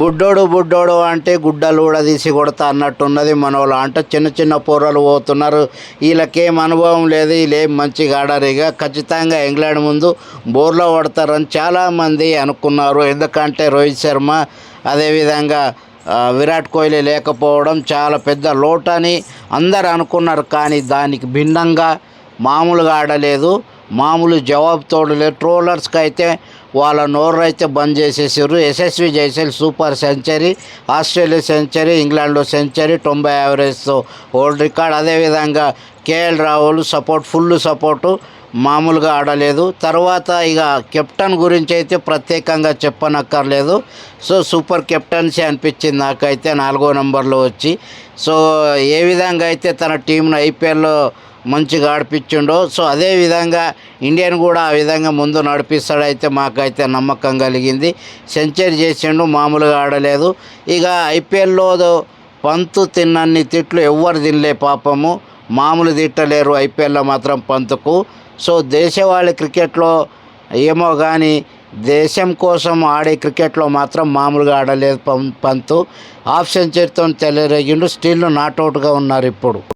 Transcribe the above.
బుడ్డోడు బుడ్డోడు అంటే గుడ్డలు కూడా తీసి కొడతా అన్నట్టున్నది మనోళ్ళు. అంటే చిన్న చిన్న పోరలు పోతున్నారు. వీళ్ళకేం అనుభవం లేదు. వీళ్ళేం మంచిగా ఆడారు ఇక ఖచ్చితంగా ఇంగ్లాండ్ ముందు బోర్లో పడతారని చాలామంది అనుకున్నారు. ఎందుకంటే రోహిత్ శర్మ అదేవిధంగా విరాట్ కోహ్లీ లేకపోవడం చాలా పెద్ద లోటని అందరు అనుకున్నారు. కానీ దానికి భిన్నంగా మామూలుగా ఆడలేదు. మామూలు జవాబు తోడలేదు ట్రోలర్స్కి అయితే వాళ్ళ నోరు అయితే బంద్ చేసేసారు Yashasvi Jaiswal super century Australia century ఇంగ్లాండ్లో సెంచరీ తొంభై యావరేజ్తో ఓల్డ్ రికార్డ్. అదేవిధంగా KL Rahul support full support మామూలుగా ఆడలేదు. తర్వాత ఇక కెప్టెన్ గురించి అయితే ప్రత్యేకంగా చెప్పనక్కర్లేదు. సో సూపర్ కెప్టెన్సీ అనిపించింది నాకైతే నాలుగో నెంబర్లో వచ్చి. సో ఏ విధంగా అయితే తన టీంను ఐపీఎల్లో మంచిగా ఆడిపించిండో. సో అదే విధంగా ఇండియన్ కూడా ఆ విధంగా ముందు నడిపిస్తాడైతే మాకైతే నమ్మకం కలిగింది. సెంచరీ చేసిండు మామూలుగా ఆడలేదు. ఇక ఐపీఎల్లో పంతు తిన్నన్ని తిట్లు ఎవ్వరు తినలే పాపము. మామూలు తిట్టలేరు ఐపీఎల్లో మాత్రం పంతుకు. సో దేశవాళీ క్రికెట్లో ఏమో కానీ దేశం కోసం ఆడే క్రికెట్లో మాత్రం మామూలుగా ఆడలేదు పం- పంతు. హాఫ్ సెంచరీతో తెల్లరేగిండు స్టిల్ నాట్అవుట్గా ఉన్నారు ఇప్పుడు.